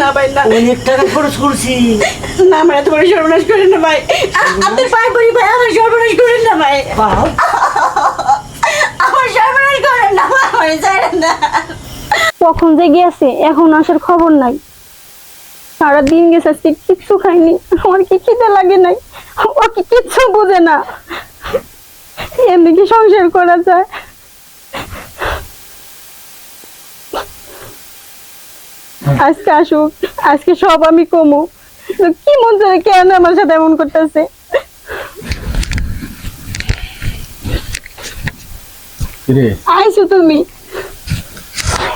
না ভাই না। অনেক টাকা খরচ করছি। না আমার এত বড় সর্বনাশ করেন না ভাই। আপনার পায়ে পড়ি ভাই আমার সর্বনাশ করেন না ভাই। আমার সর্বনাশ করেন না আমার ছাড়েন না। কখন যে গেছে এখন আসার খবর নাই। সারা দিন গেছে আজকে কিচ্ছু খাইনি। আমার কি খিদে লাগে নাই? ও কি কিচ্ছু বোঝে না। এমনি কি সংসার করা যায়? আজকে আসুক আজকে সব আমি কমু। কি মন চায় কেন আমার সাথে এমন করতেছে? তুমি।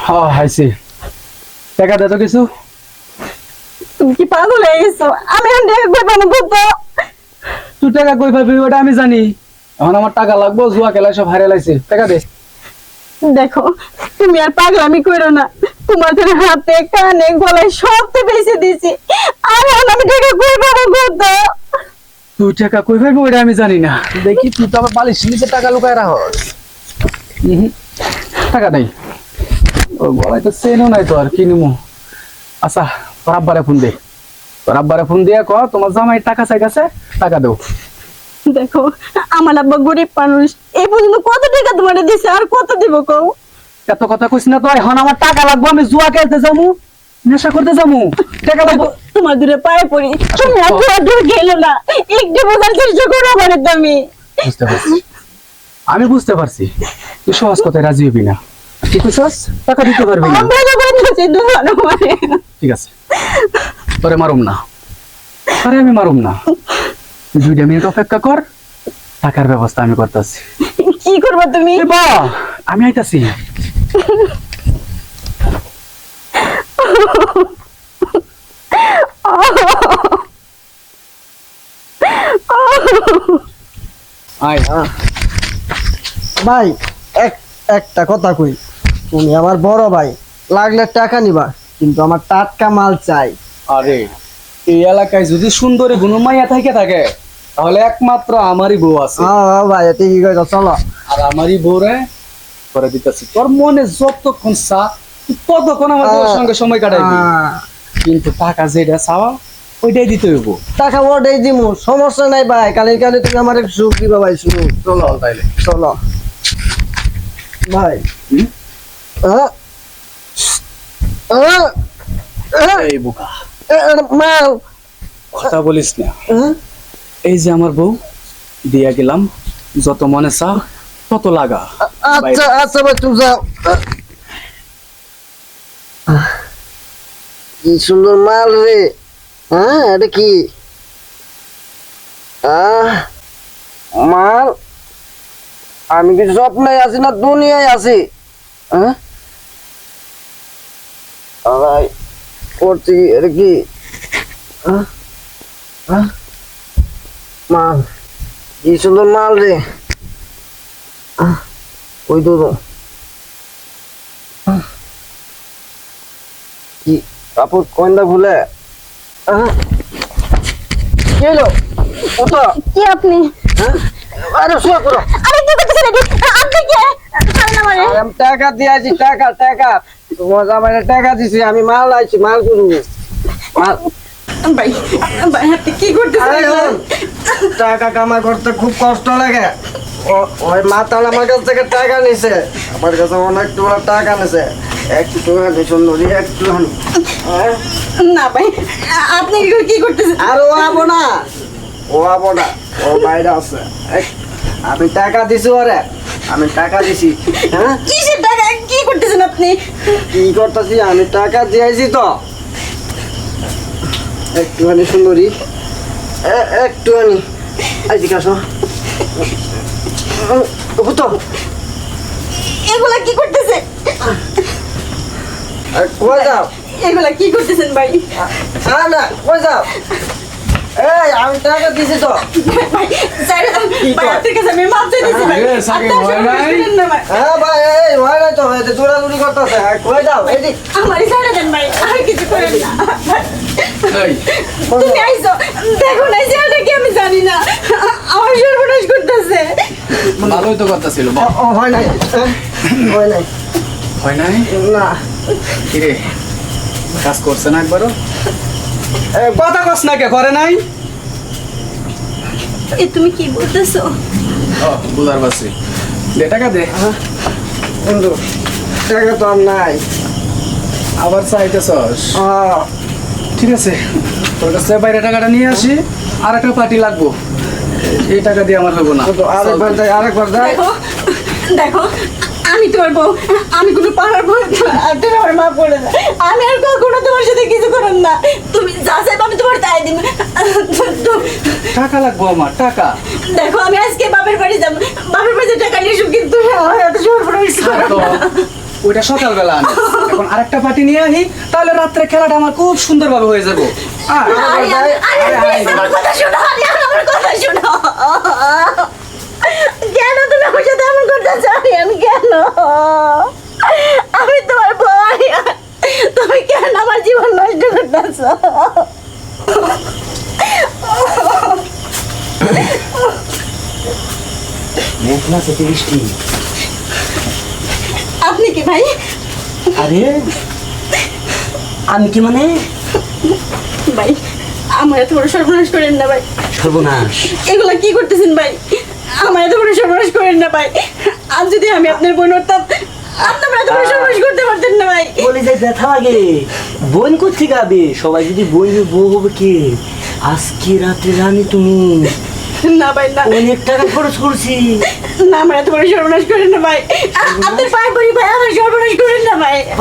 হ্যাঁ হাইছি টাকা দে তো কিছু। তুমি কি পাগল হয়ে গেছো? আমি এখন দেখে কই পাবো বুঝতো তুই টাকা কই পাবি ওটা আমি জানি। এখন আমার টাকা লাগবো জুয়া খেলায় সব হারিয়ে লাইছে। টাকা দে। দেখো তুমি আর পাগলামি করো না। তোমার জন্য হাতে কানে গলায় সব তো বেঁচে দিছি আর আমি টাকা কই পাবো বুঝতো তুই টাকা কই পাবি ওটা আমি জানি না। দেখি তুই তো আবার বালিশ নিচে টাকা লুকায় রাখস। টাকা নেই। ও গলায় তো চেনও নাই তো আর কি নিমু? আচ্ছা তোর আব্বারে ফোন দে। তোর আব্বারে ফোন দিয়ে ক তোমার জামাই টাকা চাই গেছে টাকা দেও। দেখো আমার আব্বা গরিব মানুষ এই পর্যন্ত কত টাকা তোমার দিছে আর কত দিব কও? এত কথা কইস না তো এখন আমার টাকা লাগবো আমি জুয়া খেলতে যাব নেশা করতে যাব। টাকা লাগবো। তোমার দূরে পায়ে পড়ি। তুমি আর দূরে দূরে গেলো না। একটু বোঝার চেষ্টা করো আমার তুমি। বুঝতে পারছি। আমি বুঝতে পারছি। তুই সহজ কথায় রাজি হবি না। কি কইছস টাকা দিতে পারবি না। মানে ঠিক আছে। তোরে মারুম না। আরে আমি মারুম না। তুই দুইটা মিনিট অপেক্ষা কর। টাকার ব্যবস্থা আমি করতেছি। কি করবা তুমি? বা আমি আইতাছি। ভাই এক একটা কথা কই। তুমি আমার বড় ভাই লাগলে টাকা নিবা কিন্তু আমার টাটকা মাল চাই। আরে এই এলাকায় যদি সুন্দরী গুণমাইয়া থেকে থাকে থাকে তাহলে একমাত্র আমারই বউ আছে। হ্যাঁ হ্যাঁ ভাই ঠিকই কইছো চলো। আর আমারই বউরে করে দিতেছি। তোর মনে যতক্ষণ চা ততক্ষণ আমার সঙ্গে সময় কাটাইবি। কিন্তু টাকা যেটা চাওয়া ওইটাই দিতে হইব। টাকা ওটাই দিমু সমস্যা নাই ভাই কালি কালি তুমি আমার সুখ দিবা ভাই সুখ চলো তাইলে। চলো। ভাই। কথা বলিস না। এই যে আমার বউ দিয়া গেলাম যত মনে চা তত লাগা আচ্ছা আচ্ছা ভাই তুমি যাও কি সুন্দর মাল রে হ্যাঁ এটা কি মাল আমি কি স্বপ্নে আছি না দুনিয়ায় আছি হ্যাঁ করছি এটা কি? মাল কি সুন্দর মাল রে ওই তো। কি? কাপড় কয়ন্দা ভুলে? কি হলো ওটা? কি আপনি? হ্যাঁ? আরে শুয়া করো আরে কি করতেছেন আপনি কে? ছাড়েন আমারে আরে আমি টাকা দিয়েছি টাকা টাকা। তোমার আমার টাকা দিছি আমি মাল আইছি মাল করু মাল ভাই ভাই আপনি কি করতেছেন? টাকা কামাই করতে খুব কষ্ট লাগে। ওই মাতাল আমার কাছ থেকে টাকা নিছে। আমার কাছে অনেক তোমার টাকা নিছে। একটু হানি সুন্দরী একটু হানি। হ্যাঁ? না ভাই আপনি কি করতেছেন? আর ও আবো না। ও আবো না ও বাইরে আছে। আমি টাকা দিছি ওরে আমি টাকা দিছি হ্যাঁ? কিসের টাকা? কি করতেছেন আপনি? কি করতেছি আমি টাকা দিয়েছি তো। একটুখানি সুন্দরী। এ- একটুখানি। আইদিকে আসো। তো এগুলা কি করতেছে? কই যাও? এগুলা কি করতেছেন ভাই? হ্যাঁ না কই যাও? এই আমি টাকা দিছি তো। ভাই স্যার ভাই আপনার কাছে আমি মাপ চাইতেছি ভাই। আরে, সাকিব, আপনি ভয় আসলে নাই? করেন না ভাই। হ্যাঁ ভাই এই ভয় নাই তো এই করতেছে। কই যাও? এদিক আমারই ছেড়ে দেন ভাই। আর কিছু করেন না। এই, তুমি আইছো দেখো না ছেলেটা কি আমি জানি না। আমার সর্বনাশ করতেছে। ভালোই তো কথা ছিল ও- ও হয় নাই। হ্যাঁ? হয় নাই। হয় নাই? না। কিরে? কাজ করছে না একবারও? কথা কস না কে করে নাই? এ তুমি কি বলতেছো? ও বুঝার পারছি দে। টাকা দে বন্ধু টাকা তো আর নাই। আবার চাইতেছস? আহ, ঠিক আছে? তোর কাছে বাইরে টাকাটা নিয়ে আসি আর একটা পার্টি লাগবো। এই টাকা দিয়ে আমার হব না। আরেকবার যাই আরেকবার যাই দেখো দেখো আমি তোমার বউ আমি কোনো পাড়ার বউ আর তুমি আমার মা পড়ে না আমি আর কখনো তোমার সাথে কিছু করব না। তুমি যা চাইবে আমি তোমার তাই দিব। টাকা লাগবো আমার টাকা। দেখো আমি আজকে বাপের বাড়ি যাব। বাপের বাড়িতে টাকা নিয়ে কিন্তু আমার এত সর্বনাশ করো। ওইটা সকালবেলা আনি। এখন আরেকটা পার্টি নিয়ে আহি তাহলে রাত্রে খেলাটা আমার খুব সুন্দরভাবে হয়ে যাব। আমার কথা শোনো, আমার কথা শোনো। কেন তুমি আমার সাথে এমন করতেছো, আরিয়ান, কেন? আমি তোমার তুমি কেন আমার জীবন নষ্ট করতেছো? মেঘনা থেকে বৃষ্টি। আপনি কি ভাই? আরে আমি কি মানে? ভাই আমার এত বড় সর্বনাশ করেন না ভাই। সর্বনাশ? এগুলা কি করতেছেন ভাই? আমার এত বড় সর্বনাশ করেন না ভাই। আর যদি আমি আপনার বোন হতাম এত বড় সর্বনাশ করতে পারতেন না ভাই। বলে যে ব্যথা লাগে। বোন কোথেকে গাবে সবাই যদি বইবে বউ হবে কে? আজকে রাতে রানি তুমি। না ভাই না। অনেক টাকা খরচ করছি। না আমার এত বড় সর্বনাশ করেন না ভাই। আ- আপনার পায়ে পড়ি ভাই আমার সর্বনাশ করেন না ভাই।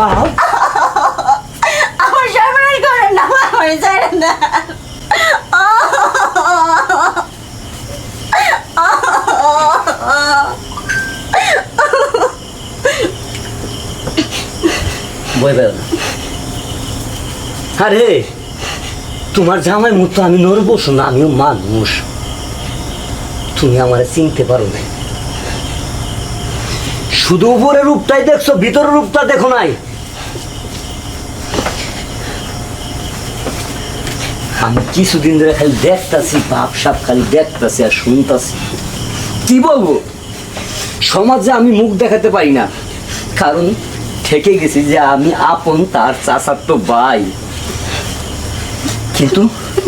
আমার সর্বনাশ করেন না আমার বই আরে তোমার জামাই মতো আমি নরবস না আমিও মানুষ। তুমি আমার চিনতে পারো না শুধু উপরের রূপটাই দেখছ, ভিতরের রূপটা দেখো নাই। আমি কিছুদিন ধরে খালি দেখতাছি বাপ সাপ খালি দেখতাছি আর শুনতাছি। কি বলব? সমাজে আমি মুখ দেখাতে পারি না। কারণ থেকে গেছি যে আমি আপন তার চাচার তো ভাই। কিন্তু?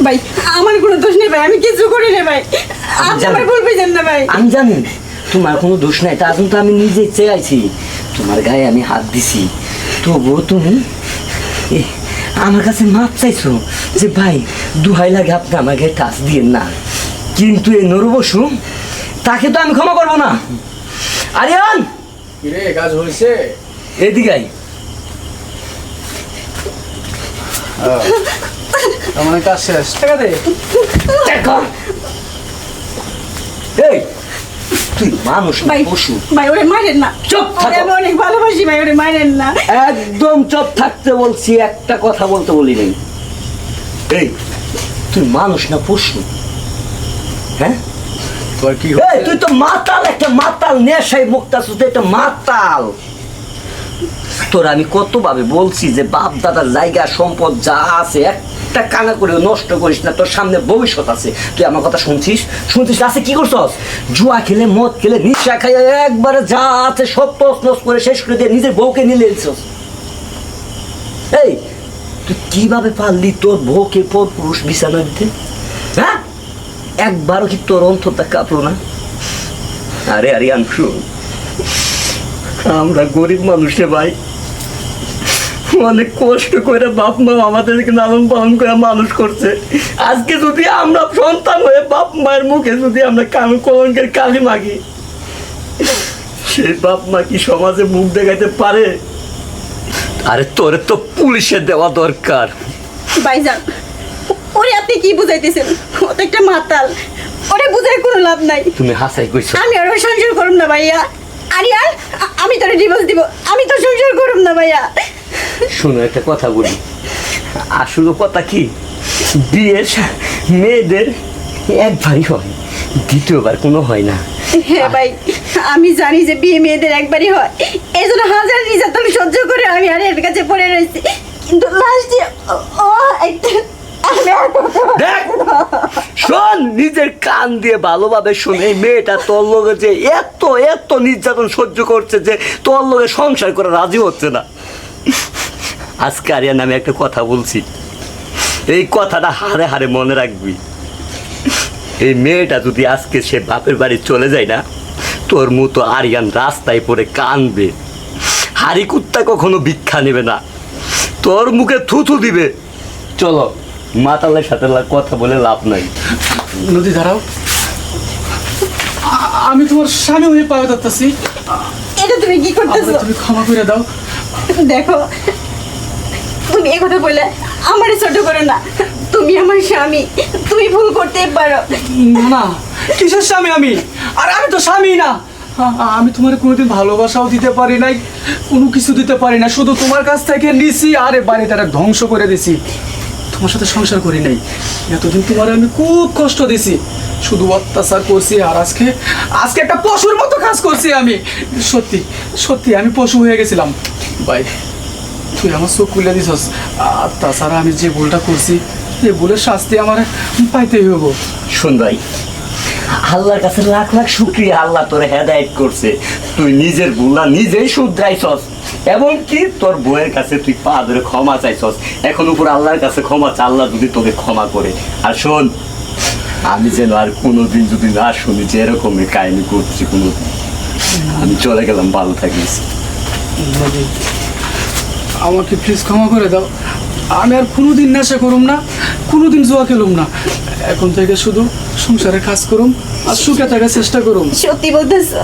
ভাই আমার কোনো দোষ নেই ভাই আমি কিছু করি না ভাই। আপনি আমার ভুল বুঝেন না ভাই। আমি জানি তোমার কোনো দোষ নাই তা তো আমি নিজে চেয়েছি। তোমার গায়ে আমি হাত দিছি। তবুও তুমি এ, আমার কাছে মাপ চাইছো যে ভাই দুহাই লাগে আপনি গায়ে টাচ দিয়েন না। কিন্তু এই নরবসু তাকে তো আমি ক্ষমা করব না। আরিয়ান! রে কাজ হয়েছে এদিকে আই। তার মানে কাজ শেষ। টাকা দে। দেখো। এই তুই মানুষ না পশু। ভাই ওরে মারেন না। চুপ থাকো। আমি অনেক ভালোবাসি ভাই ওরে মারেন না। একদম চুপ থাকতে বলছি একটা কথা বলতে বলি নাই। এই তুই মানুষ না পশু? হ্যাঁ? তোর কি এই তুই তো মাতাল একটা মাতাল নেশাই মুক্তাছ তুই একটা মাতাল। তোর আমি কতভাবে বলছি যে বাপ দাদার জায়গা সম্পদ যা আছে একটা কানা করে নষ্ট করিস না, তোর সামনে ভবিষ্যৎ আছে। তুই আমার কথা শুনছিস? শুনছিস আছে কি করছস? জুয়া খেলে, মদ খেলে, নিশা খাই একবারে যা আছে সব তসনস করে শেষ করে দিয়ে নিজের বউকে নিলে এলছস এই, তুই কীভাবে পারলি তোর বউকে পর পুরুষ বিছানা দিতে? হ্যাঁ? একবারও কি তোর অন্তরটা কাঁপলো না? আরে আরে আনসু আমরা গরিব মানুষে ভাই। অনেক কষ্ট করে বাপ মা আমাদেরকে লালন পালন করে মানুষ করছে। আজকে যদি আমরা সন্তান হয়ে বাপ মায়ের মুখে যদি আমরা কান কলঙ্কের কালি মাগি সেই বাপ মা কি সমাজে মুখ দেখাইতে পারে? আরে তোরে তো পুলিশে দেওয়া দরকার। ভাইজান ওরে আপনি কি বুঝাইতেছেন? ও তো একটা মাতাল। ওরে বুঝাই কোনো লাভ নাই। তুমি হাসাই কইছো। আমি আর ওর সংসার করুম না ভাইয়া। আরিয়ান আমি তোরে ডিভোর্স দিব। আমি তো সংসার করুম না ভাইয়া। শুনো একটা কথা বলি। আসল কথা কি? বিয়ের সা- মেয়েদের একবারই হয় দ্বিতীয়বার কোনো হয় না। হ্যাঁ ভাই আমি জানি যে বিয়ে মেয়েদের একবারই হয়। এই জন্য হাজার নির্যাতন সহ্য করে আমি আর এর কাছে পড়ে রয়েছি। কিন্তু লাস্টে ও একটা শোন নিজের কান দিয়ে ভালোভাবে শুন এই মেয়েটা তোর লোকে যে এত এত নির্যাতন সহ্য করছে যে তোর লোকে সংসার করে রাজি হচ্ছে না। আজকে আরিয়ান আমি একটা কথা বলছি। এই কথাটা হারে হারে মনে রাখবি। এই মেয়েটা যদি আজকে সে বাপের বাড়ি চলে যায় না তোর মতো আরিয়ান রাস্তায় পড়ে কানবে হাড়ি কুত্তা কখনো ভিক্ষা নেবে না। তোর মুখে থুথু দিবে। চলো মাতালের সাথে কথা বলে লাভ নাই। নদী দাঁড়াও। আমি তোমার স্বামী হয়ে পাওয়া যাচ্ছি এটা তুমি কি করতেছো? তুমি ক্ষমা করে দাও। দেখো, তুমি এ কথা বললে আমারে ছোট করো না। তুমি আমার স্বামী, তুমি ভুল করতে পারো। না না কিসের স্বামী আমি? আর আমি তো স্বামী না। আমি তোমার কোনোদিন ভালোবাসাও দিতে পারি নাই, কোনো কিছু দিতে পারি না। শুধু তোমার কাছ থেকে নিছি, আরে বাড়ি তারা ধ্বংস করে দিছি। তোমার সাথে সংসার করি নাই। এতদিন তোমার আমি খুব কষ্ট দিছি। শুধু অত্যাচার করছি, আর আজকে আজকে একটা পশুর মতো কাজ করছি আমি। সত্যি সত্যি, আমি পশু হয়ে গেছিলাম। ভাই, তুই আমার চোখ খুলে দিছস। আর তাছাড়া আমি যে ভুলটা করছি এই ভুলের শাস্তি আমার পাইতেই হব শোন ভাই, আল্লাহর কাছে লাখ লাখ শুক্রিয়া আল্লাহ তোর হেদায়েত করছে। তুই নিজের ভুলা নিজেই শুধরাইছস। এবং কি তোর বউয়ের কাছে তুই পা ধরে ক্ষমা চাইছস। এখন উপর আল্লাহর কাছে ক্ষমা চা আল্লাহ যদি তোকে ক্ষমা করে। আর শোন, আমি যেন আর কোনোদিন যদি না শুনি যে এরকমই কাহিনী করছি কোনোদিন। আমি চলে গেলাম, ভালো থাকিস। আমাকে প্লিজ ক্ষমা করে দাও। আমি আর কোনোদিন নেশা করুম না, কোনোদিন জুয়া খেলুম না। এখন থেকে শুধু সংসারে কাজ করুম আর সুখে থাকার চেষ্টা করুম। সত্যি বলতেছো?